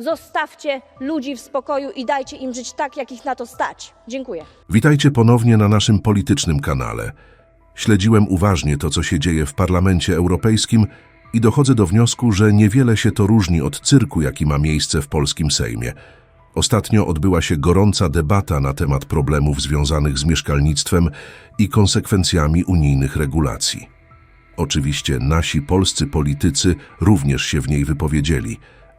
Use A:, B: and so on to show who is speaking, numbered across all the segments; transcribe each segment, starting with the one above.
A: Zostawcie ludzi w spokoju i dajcie im żyć tak, jak ich na to stać. Dziękuję.
B: Witajcie ponownie na naszym politycznym kanale. Śledziłem uważnie to, co się dzieje w Parlamencie Europejskim i dochodzę do wniosku, że niewiele się to różni od cyrku, jaki ma miejsce w polskim Sejmie. Ostatnio odbyła się gorąca debata na temat problemów związanych z mieszkalnictwem i konsekwencjami unijnych regulacji. Oczywiście nasi polscy politycy również się w niej wypowiedzieli.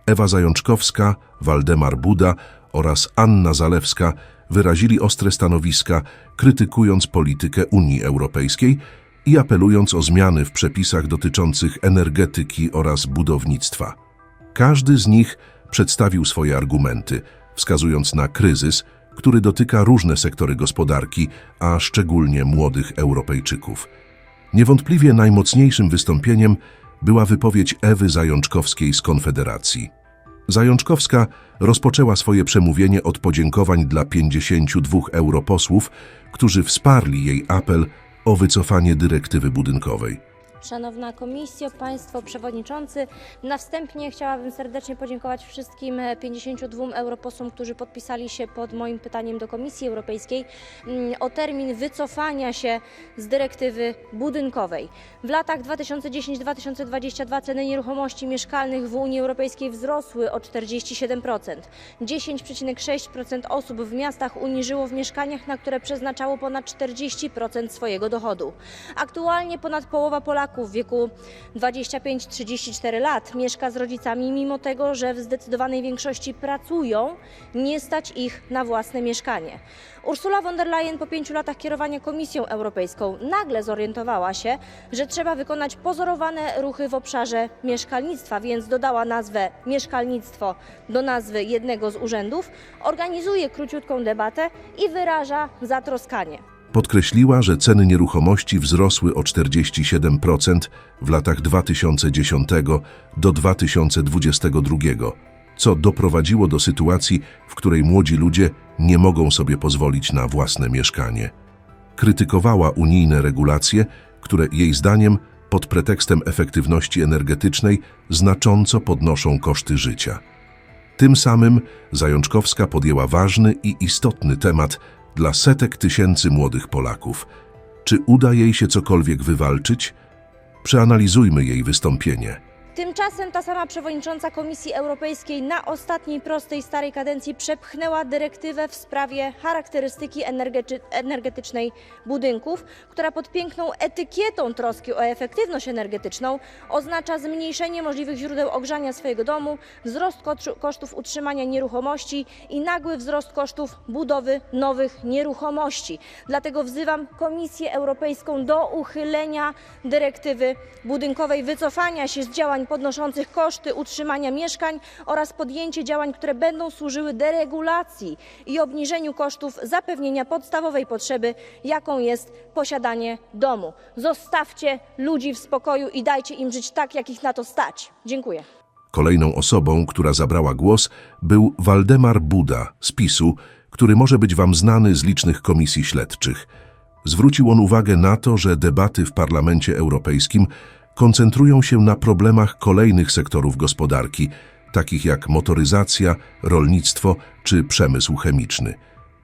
B: Ewa Zajączkowska, Waldemar Buda oraz Anna Zalewska wyrazili ostre stanowiska, krytykując politykę Unii Europejskiej i apelując o zmiany w przepisach dotyczących energetyki oraz budownictwa. Każdy z nich przedstawił swoje argumenty, wskazując na kryzys, który dotyka różne sektory gospodarki, a szczególnie młodych Europejczyków. Niewątpliwie najmocniejszym wystąpieniem była wypowiedź Ewy Zajączkowskiej z Konfederacji. Zajączkowska rozpoczęła swoje przemówienie od podziękowań dla 52 europosłów, którzy wsparli jej apel o wycofanie dyrektywy budynkowej.
A: Szanowna Komisjo, Państwo Przewodniczący, na wstępnie chciałabym serdecznie podziękować wszystkim e, 52 europosłom, którzy podpisali się pod moim pytaniem do Komisji Europejskiej mm, o termin wycofania się z dyrektywy budynkowej. W latach 2010-2022 ceny nieruchomości mieszkalnych w Unii Europejskiej wzrosły o 47%. 10,6% osób w miastach Unii żyło w mieszkaniach, na które przeznaczało ponad 40% swojego dochodu. Aktualnie ponad połowa Polaków w wieku 25-34 lat mieszka z rodzicami, mimo tego, że w zdecydowanej większości pracują, nie stać ich na własne mieszkanie. Ursula von der Leyen po pięciu latach kierowania Komisją Europejską nagle zorientowała się, że trzeba wykonać pozorowane ruchy w obszarze mieszkalnictwa, więc dodała nazwę mieszkalnictwo do nazwy jednego z urzędów, organizuje króciutką debatę i wyraża zatroskanie.
B: Podkreśliła, że ceny nieruchomości wzrosły o 47% w latach 2010 do 2022, co doprowadziło do sytuacji, w której młodzi ludzie nie mogą sobie pozwolić na własne mieszkanie. Krytykowała unijne regulacje, które jej zdaniem pod pretekstem efektywności energetycznej znacząco podnoszą koszty życia. Tym samym Zajączkowska podjęła ważny i istotny temat dla setek tysięcy młodych Polaków. Czy uda jej się cokolwiek wywalczyć? Przeanalizujmy jej wystąpienie.
A: Tymczasem ta sama przewodnicząca Komisji Europejskiej na ostatniej prostej starej kadencji przepchnęła dyrektywę w sprawie charakterystyki energety- energetycznej budynków, która pod piękną etykietą troski o efektywność energetyczną oznacza zmniejszenie możliwych źródeł ogrzania swojego domu, wzrost kosztów utrzymania nieruchomości i nagły wzrost kosztów budowy nowych nieruchomości. Dlatego wzywam Komisję Europejską do uchylenia dyrektywy budynkowej, wycofania się z działań podnoszących koszty utrzymania mieszkań oraz podjęcie działań, które będą służyły deregulacji i obniżeniu kosztów zapewnienia podstawowej potrzeby, jaką jest posiadanie domu. Zostawcie ludzi w spokoju i dajcie im żyć tak, jak ich na to stać. Dziękuję.
B: Kolejną osobą, która zabrała głos, był Waldemar Buda z PiSu, który może być Wam znany z licznych komisji śledczych. Zwrócił on uwagę na to, że debaty w Parlamencie Europejskim koncentrują się na problemach kolejnych sektorów gospodarki, takich jak motoryzacja, rolnictwo czy przemysł chemiczny.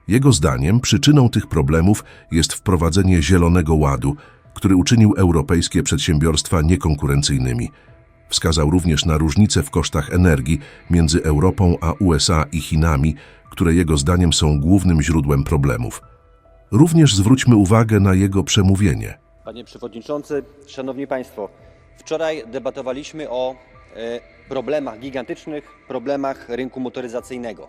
B: Jego zdaniem przyczyną tych problemów jest wprowadzenie Zielonego Ładu, który uczynił europejskie przedsiębiorstwa niekonkurencyjnymi. Wskazał również na różnice w kosztach energii między Europą a USA i Chinami, które jego zdaniem są głównym źródłem problemów. Również zwróćmy uwagę na jego przemówienie.
C: Panie Przewodniczący, Szanowni Państwo, wczoraj debatowaliśmy o e, problemach, gigantycznych problemach rynku motoryzacyjnego.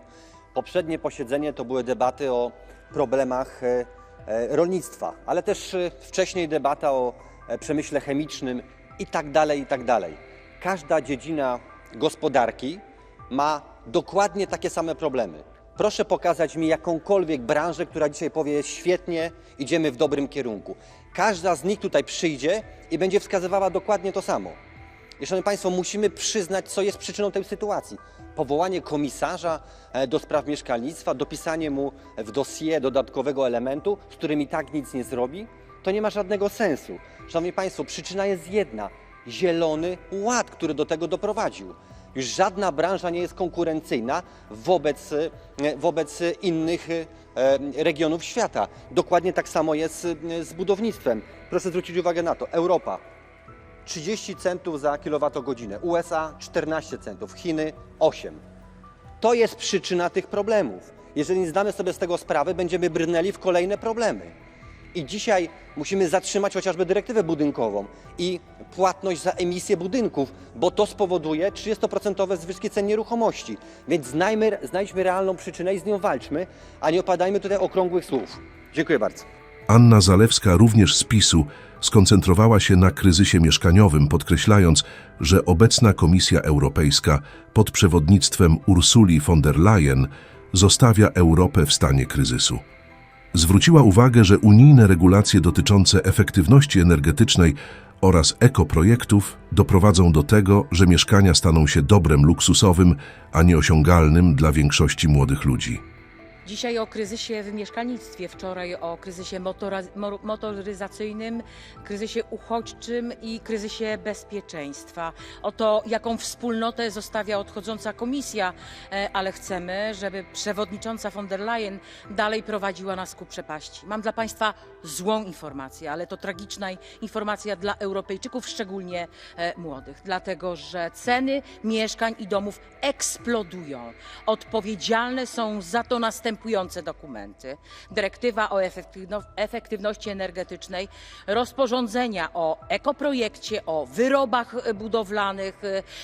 C: Poprzednie posiedzenie to były debaty o problemach e, e, rolnictwa, ale też wcześniej debata o przemyśle chemicznym i tak dalej, i tak dalej. Każda dziedzina gospodarki ma dokładnie takie same problemy. Proszę pokazać mi jakąkolwiek branżę, która dzisiaj powie świetnie, idziemy w dobrym kierunku. Każda z nich tutaj przyjdzie i będzie wskazywała dokładnie to samo. I szanowni Państwo, musimy przyznać, co jest przyczyną tej sytuacji. Powołanie komisarza e, do spraw mieszkalnictwa, dopisanie mu w dossier dodatkowego elementu, z którym i tak nic nie zrobi, to nie ma żadnego sensu. Szanowni Państwo, przyczyna jest jedna. Zielony Ład, który do tego doprowadził. Już żadna branża nie jest konkurencyjna wobec, e, wobec innych e, regionów świata. Dokładnie tak samo jest e, z budownictwem. Proszę zwrócić uwagę na to. Europa 30 centów za kilowatogodzinę, USA 14 centów, Chiny 8. To jest przyczyna tych problemów. Jeżeli nie zdamy sobie z tego sprawy, będziemy brnęli w kolejne problemy. I dzisiaj musimy zatrzymać chociażby dyrektywę budynkową i płatność za emisję budynków, bo to spowoduje 30% zwyżki cen nieruchomości. Więc znajmy, znajdźmy realną przyczynę i z nią walczmy, a nie opadajmy tutaj okrągłych słów. Dziękuję bardzo.
B: Anna Zalewska, również z PiSu, skoncentrowała się na kryzysie mieszkaniowym, podkreślając, że obecna Komisja Europejska pod przewodnictwem Ursuli von der Leyen zostawia Europę w stanie kryzysu. Zwróciła uwagę, że unijne regulacje dotyczące efektywności energetycznej oraz ekoprojektów doprowadzą do tego, że mieszkania staną się dobrem luksusowym, a nieosiągalnym dla większości młodych ludzi.
D: Dzisiaj o kryzysie w mieszkalnictwie, wczoraj o kryzysie motoryzacyjnym, kryzysie uchodźczym i kryzysie bezpieczeństwa. O to, jaką wspólnotę zostawia odchodząca komisja, e, ale chcemy, żeby przewodnicząca von der Leyen dalej prowadziła nas ku przepaści. Mam dla Państwa złą informację, ale to tragiczna informacja dla Europejczyków, szczególnie e, młodych, dlatego że ceny mieszkań i domów eksplodują. Odpowiedzialne są za to następujące dokumenty: dyrektywa o efektywno- efektywności energetycznej, rozporządzenia o ekoprojekcie, o wyrobach e, budowlanych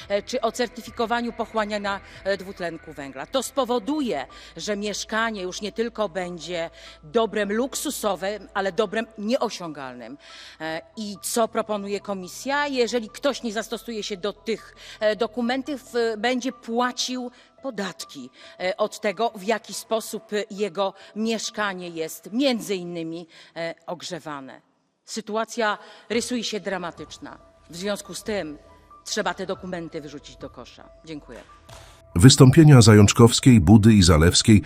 D: e, czy o certyfikowaniu pochłaniania e, dwutlenku węgla. To spowoduje, że mieszkanie już nie tylko będzie dobrem luksusowym, ale dobrem nieosiągalnym. E, I co proponuje komisja? Jeżeli ktoś nie zastosuje się do tych e, dokumentów, e, będzie płacił podatki e, od tego, w jaki sposób jego mieszkanie jest między innymi e, ogrzewane. Sytuacja rysuje się dramatyczna. W związku z tym trzeba te dokumenty wyrzucić do kosza. Dziękuję.
B: Wystąpienia Zajączkowskiej, Budy i Zalewskiej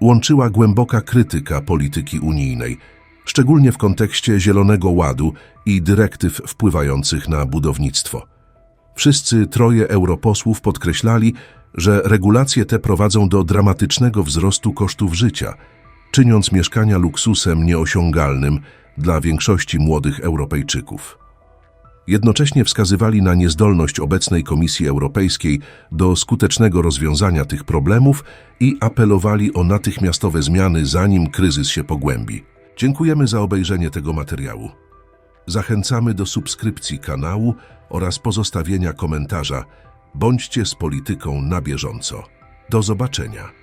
B: łączyła głęboka krytyka polityki unijnej, szczególnie w kontekście Zielonego Ładu i dyrektyw wpływających na budownictwo. Wszyscy troje europosłów podkreślali, że regulacje te prowadzą do dramatycznego wzrostu kosztów życia, czyniąc mieszkania luksusem nieosiągalnym dla większości młodych Europejczyków. Jednocześnie wskazywali na niezdolność obecnej Komisji Europejskiej do skutecznego rozwiązania tych problemów i apelowali o natychmiastowe zmiany, zanim kryzys się pogłębi. Dziękujemy za obejrzenie tego materiału. Zachęcamy do subskrypcji kanału oraz pozostawienia komentarza. Bądźcie z polityką na bieżąco. Do zobaczenia.